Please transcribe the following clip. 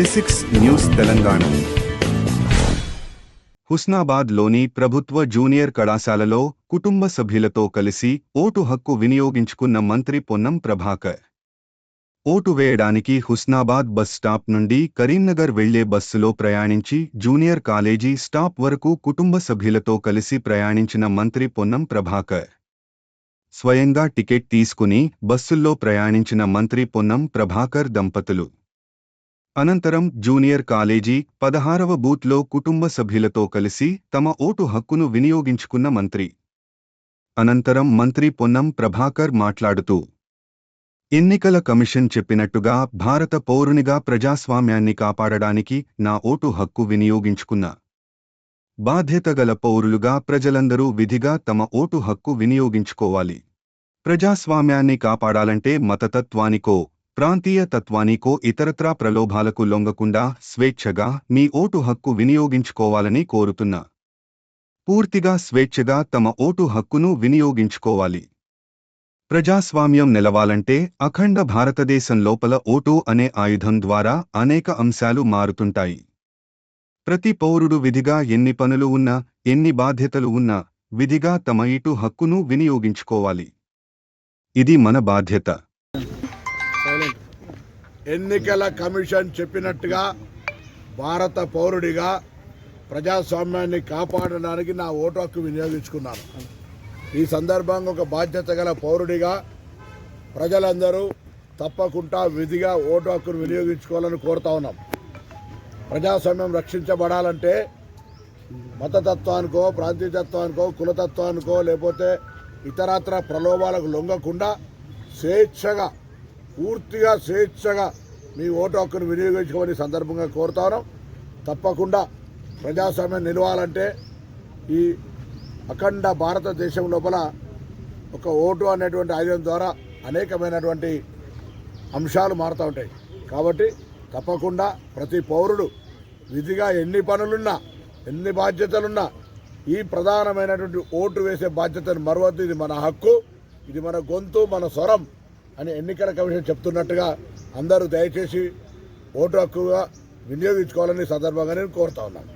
జెసిక్స్ news Telangana హుస్నాబాద్లోని ప్రభుత్వ junior కళాశాలలో కుటుంబ సభ్యులతో కలిసి ఓటు హక్కు వినియోగించుకున్న మంత్రి పొన్నం ప్రభాకర్. ఓటు వేయడానికి హుస్నాబాద్ బస్ స్టాప్ నుండి కరీంనగర్ వెళ్ళే బస్సులో ప్రయాణించి జూనియర్ కాలేజీ స్టాప్ వరకు కుటుంబ సభ్యులతో కలిసి ప్రయాణించిన మంత్రి పొన్నం ప్రభాకర్. స్వయంగా టికెట్ తీసుకుని బస్సుల్లో ప్రయాణించిన మంత్రి పొన్నం ప్రభాకర్ దంపతులు. అనంతరం జూనియర్ కాలేజీ పదహారవ బూత్లో కుటుంబ సభ్యులతో కలిసి తమ ఓటు హక్కును వినియోగించుకున్న మంత్రి. అనంతరం మంత్రి పొన్నం ప్రభాకర్ మాట్లాడుతూ ఎన్నికల కమిషన్ చెప్పినట్టుగా భారత పౌరునిగా ప్రజాస్వామ్యాన్ని కాపాడడానికి నా ఓటు హక్కు వినియోగించుకున్న. బాధ్యతగల పౌరులుగా ప్రజలందరూ విధిగా తమ ఓటు హక్కు వినియోగించుకోవాలి. ప్రజాస్వామ్యాన్ని కాపాడాలంటే మతతత్వానికో ప్రాంతీయ తత్వానికో ఇతరత్రా ప్రలోభాలకు లొంగకుండా స్వేచ్ఛగా మీ ఓటు హక్కు వినియోగించుకోవాలని కోరుతున్నా. పూర్తిగా స్వేచ్ఛగా తమ ఓటు హక్కును వినియోగించుకోవాలి. ప్రజాస్వామ్యం నిలవాలంటే అఖండ భారతదేశం లోపల ఓటు అనే ఆయుధం ద్వారా అనేక అంశాలు మారుతుంటాయి. ప్రతి పౌరుడు విధిగా ఎన్ని పనులు ఉన్నా ఎన్ని బాధ్యతలు ఉన్నా విధిగా తమ ఇటు హక్కును వినియోగించుకోవాలి. ఇది మన బాధ్యత. ఎన్నికల కమిషన్ చెప్పినట్టుగా భారత పౌరుడిగా ప్రజాస్వామ్యాన్ని కాపాడడానికి నా ఓటు హక్కు వినియోగించుకున్నాను. ఈ సందర్భంగా ఒక బాధ్యత గల పౌరుడిగా ప్రజలందరూ తప్పకుండా విధిగా ఓటు హక్కును వినియోగించుకోవాలని కోరుతా ఉన్నాం. ప్రజాస్వామ్యం రక్షించబడాలంటే మతతత్వానికో ప్రాంతీయతత్వానికో కులతత్వానికో లేకపోతే ఇతరత్ర ప్రలోభాలకు లొంగకుండా స్వేచ్ఛగా పూర్తిగా స్వేచ్ఛగా మీ ఓటు హక్కును వినియోగించుకోమని సందర్భంగా కోరుతాను తప్పకుండా ప్రజాస్వామ్యం నిలవాలంటే ఈ అఖండ భారతదేశం లోపల ఒక ఓటు అనేటువంటి ఆయుధం ద్వారా అనేకమైనటువంటి అంశాలు మారుతూ ఉంటాయి. కాబట్టి తప్పకుండా ప్రతి పౌరుడు విధిగా ఎన్ని పనులున్నా ఎన్ని బాధ్యతలున్నా ఈ ప్రధానమైనటువంటి ఓటు వేసే బాధ్యతను మరవద్దు. ఇది మన హక్కు ఇది మన గొంతు మన స్వరం. అని ఎన్నికల కమిషన్ చెప్తున్నట్టుగా అందరూ దయచేసి ఓటు హక్కుగా వినియోగించుకోవాలని సందర్భంగా నేను కోరుతా ఉన్నాను.